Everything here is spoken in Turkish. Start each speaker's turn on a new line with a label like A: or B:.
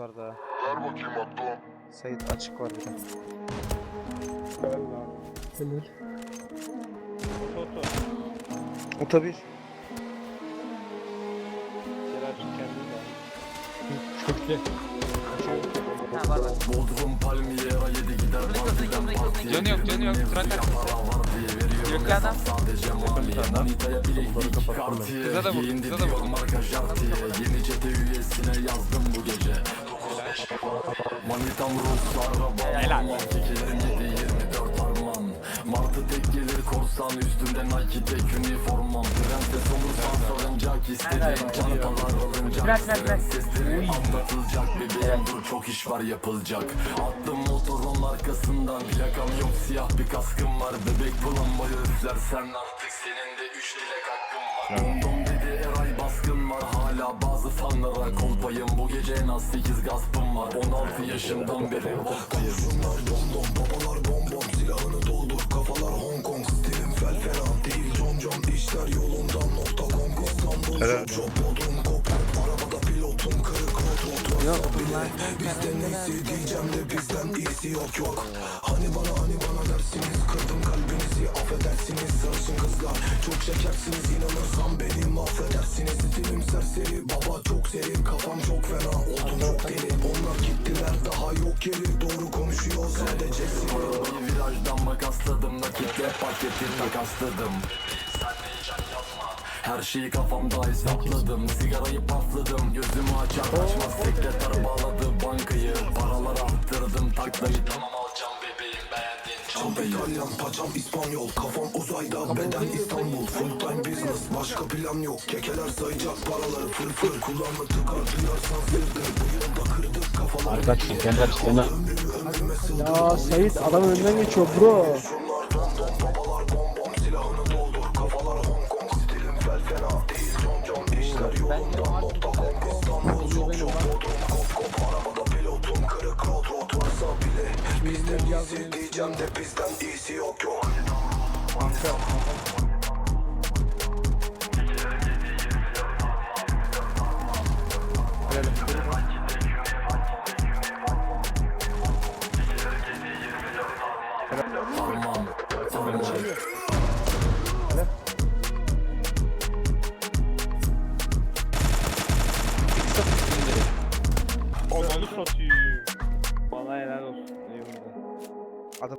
A: var daha.
B: Ver bakayım hatta.
A: Sait açık var bir de.
C: Helal.
D: Toto.
A: Ota bir.
D: Serap kendin de.
C: Kökle.
E: Ha var var.
F: Bodrum Palmiera yedi gider partiye
E: Canı yok canı yok.
F: Diye veriyor
E: Yok ya adam. Kıza da vur,
F: Giyindi
E: kıza da
F: diyor
E: vur.
F: marka jartiye Yeni çete üyesine yazdım bu gece Manitam Ruslar
E: Helal.
F: Fikirlerim 7-24 arman Martı tek gelir korsan üstümde Nike tek üniformam Prenses olursan salıncak isterim Çantalar alınacak
E: bırak.
F: Seslerim anlatılacak bebeğim dur çok iş var yapılacak Attım motorun arkasından plakam yok siyah bir kaskım var Bebek bulunmayı üflersen artık senin de üç dilek hakkın var fanlara Kolpayım bu gece en az 8 gaspım var. 16 yaşımdan beri Kurşunlar dom babalar bom bom Silahını doldur kafalar Hong Kong. Stilim fel fena değil. Con con işler yolundan. Nokta com İstanbul.
A: Helal.
F: çok bodrum kopar. Arabada pilotum kırık rot rot
A: Yok,
F: Bile bizden iyisi diyeceğim de bizden iyisi yok yok. Hani bana hani çok şekersiniz inanırsam beni mahvedersiniz. Stilim serseri baba çok seri Kafam çok fena. Oldum çok deli Onlar gittiler daha yok geri Doğru konuşuyor sadece Arabayı virajdan makasladım Nakitle paketi takasladım. Sen yapma her şeyi kafamda hesapladım Sigarayı patladım. Gözümü açar açmaz sekreter bağladı bankayı. Paralar arttırdım taklayı İtalyan paçam İspanyol Kafam uzayda beden İstanbul. Full time business başka plan yok. Kekeler sayacak paraları fır fır. Kulağımı tıkar duyarsan sırdır Bu yolda kırdık kafaları
C: Arkadaşlar kendi
F: sığdı
C: Ya Sait adam önünden geçiyor bro.
F: Şunlar dom dom babalar bom bom Bizden iyisi diyeceğim de bizden iyisi yok yok Anka Ananı satayım. Bana helal olsun. അത്